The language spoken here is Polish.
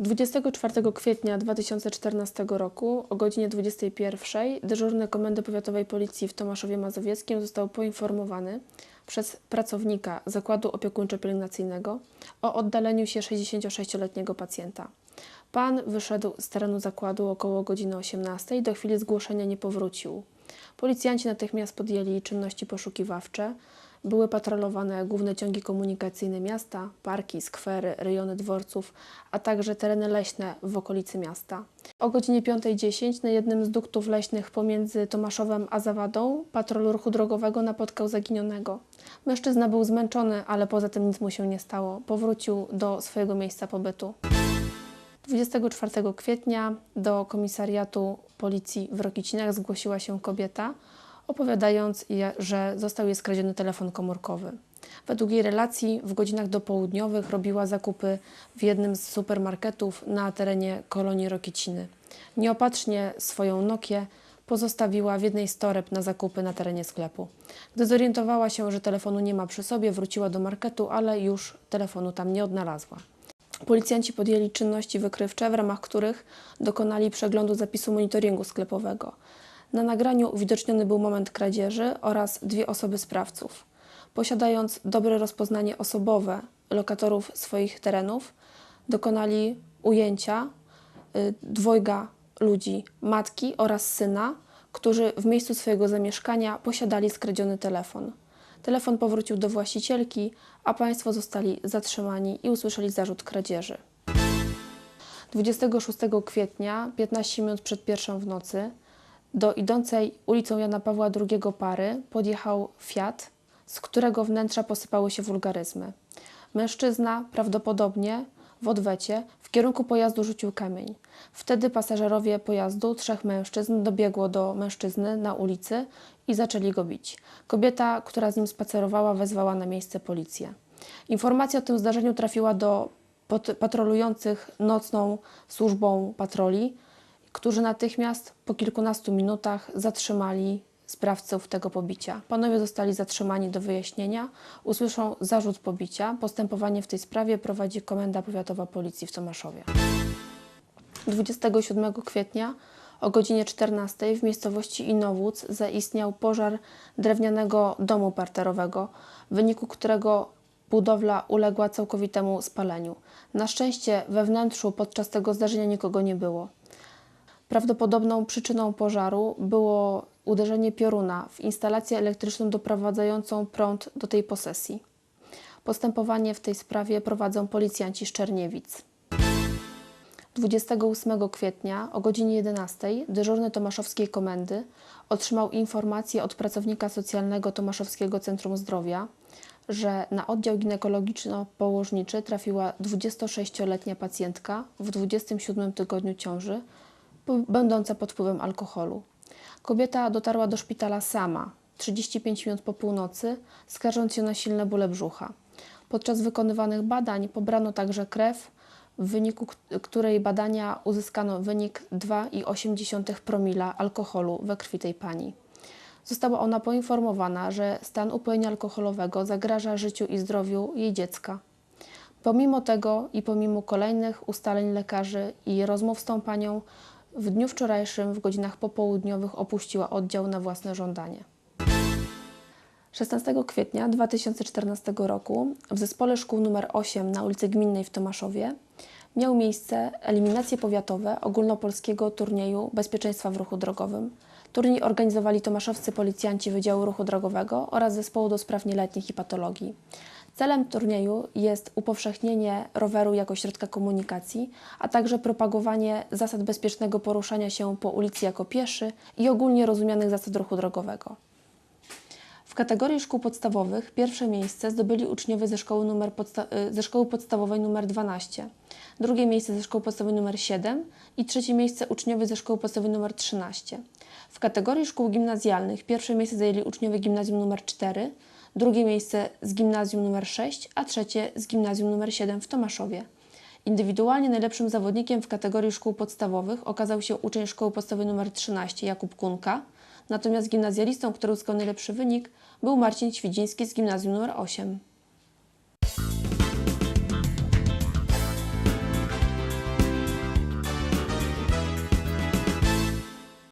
24 kwietnia 2014 roku o godzinie 21 dyżurny Komendy Powiatowej Policji w Tomaszowie Mazowieckim został poinformowany przez pracownika Zakładu Opiekuńczo-Pielęgnacyjnego o oddaleniu się 66-letniego pacjenta. Pan wyszedł z terenu zakładu około godziny 18 i do chwili zgłoszenia nie powrócił. Policjanci natychmiast podjęli czynności poszukiwawcze. Były patrolowane główne ciągi komunikacyjne miasta, parki, skwery, rejony dworców, a także tereny leśne w okolicy miasta. O godzinie 5.10 na jednym z duktów leśnych pomiędzy Tomaszowem a Zawadą patrol ruchu drogowego napotkał zaginionego. Mężczyzna był zmęczony, ale poza tym nic mu się nie stało. Powrócił do swojego miejsca pobytu. 24 kwietnia do komisariatu policji w Rokicinach zgłosiła się kobieta, opowiadając, że został jej skradziony telefon komórkowy. Według jej relacji w godzinach dopołudniowych robiła zakupy w jednym z supermarketów na terenie kolonii Rokiciny. Nieopatrznie swoją Nokię pozostawiła w jednej z toreb na zakupy na terenie sklepu. Gdy zorientowała się, że telefonu nie ma przy sobie, wróciła do marketu, ale już telefonu tam nie odnalazła. Policjanci podjęli czynności wykrywcze, w ramach których dokonali przeglądu zapisu monitoringu sklepowego. Na nagraniu uwidoczniony był moment kradzieży oraz dwie osoby sprawców. Posiadając dobre rozpoznanie osobowe lokatorów swoich terenów, dokonali ujęcia y, dwojga ludzi, matki oraz syna, którzy w miejscu swojego zamieszkania posiadali skradziony telefon. Telefon powrócił do właścicielki, a państwo zostali zatrzymani i usłyszeli zarzut kradzieży. 26 kwietnia, 15 minut przed pierwszą w nocy, do idącej ulicą Jana Pawła II pary podjechał Fiat, z którego wnętrza posypały się wulgaryzmy. Mężczyzna prawdopodobnie w odwecie w kierunku pojazdu rzucił kamień. Wtedy pasażerowie pojazdu, trzech mężczyzn, dobiegło do mężczyzny na ulicy i zaczęli go bić. Kobieta, która z nim spacerowała, wezwała na miejsce policję. Informacja o tym zdarzeniu trafiła do patrolujących nocną służbą patroli, którzy natychmiast po kilkunastu minutach zatrzymali sprawców tego pobicia. Panowie zostali zatrzymani do wyjaśnienia, usłyszą zarzut pobicia. Postępowanie w tej sprawie prowadzi Komenda Powiatowa Policji w Tomaszowie. 27 kwietnia o godzinie 14 w miejscowości Inowłódz zaistniał pożar drewnianego domu parterowego, w wyniku którego budowla uległa całkowitemu spaleniu. Na szczęście we wnętrzu podczas tego zdarzenia nikogo nie było. Prawdopodobną przyczyną pożaru było uderzenie pioruna w instalację elektryczną doprowadzającą prąd do tej posesji. Postępowanie w tej sprawie prowadzą policjanci z Czerniewic. 28 kwietnia o godzinie 11 dyżurny Tomaszowskiej Komendy otrzymał informację od pracownika socjalnego Tomaszowskiego Centrum Zdrowia, że na oddział ginekologiczno-położniczy trafiła 26-letnia pacjentka w 27 tygodniu ciąży, będąca pod wpływem alkoholu. Kobieta dotarła do szpitala sama 35 minut po północy, skarżąc się na silne bóle brzucha. Podczas wykonywanych badań pobrano także krew, w wyniku której badania uzyskano wynik 2,8 promila alkoholu we krwi tej pani. Została ona poinformowana, że stan upojenia alkoholowego zagraża życiu i zdrowiu jej dziecka. Pomimo tego i pomimo kolejnych ustaleń lekarzy i rozmów z tą panią, w dniu wczorajszym w godzinach popołudniowych opuściła oddział na własne żądanie. 16 kwietnia 2014 roku w zespole szkół nr 8 na ulicy Gminnej w Tomaszowie miał miejsce eliminacje powiatowe ogólnopolskiego turnieju bezpieczeństwa w ruchu drogowym. Turniej organizowali tomaszowscy policjanci Wydziału Ruchu Drogowego oraz Zespołu do Spraw Nieletnich i Patologii. Celem turnieju jest upowszechnienie roweru jako środka komunikacji, a także propagowanie zasad bezpiecznego poruszania się po ulicy jako pieszy i ogólnie rozumianych zasad ruchu drogowego. W kategorii szkół podstawowych pierwsze miejsce zdobyli uczniowie ze szkoły, numer podsta- y, ze szkoły podstawowej nr 12, drugie miejsce ze szkoły podstawowej nr 7 i trzecie miejsce uczniowie ze szkoły podstawowej nr 13. W kategorii szkół gimnazjalnych pierwsze miejsce zajęli uczniowie gimnazjum nr 4, drugie miejsce z gimnazjum nr 6, a trzecie z gimnazjum nr 7 w Tomaszowie. Indywidualnie najlepszym zawodnikiem w kategorii szkół podstawowych okazał się uczeń szkoły podstawowej nr 13 Jakub Kunka, natomiast gimnazjalistą, który uzyskał najlepszy wynik, był Marcin Ćwidziński z gimnazjum nr 8.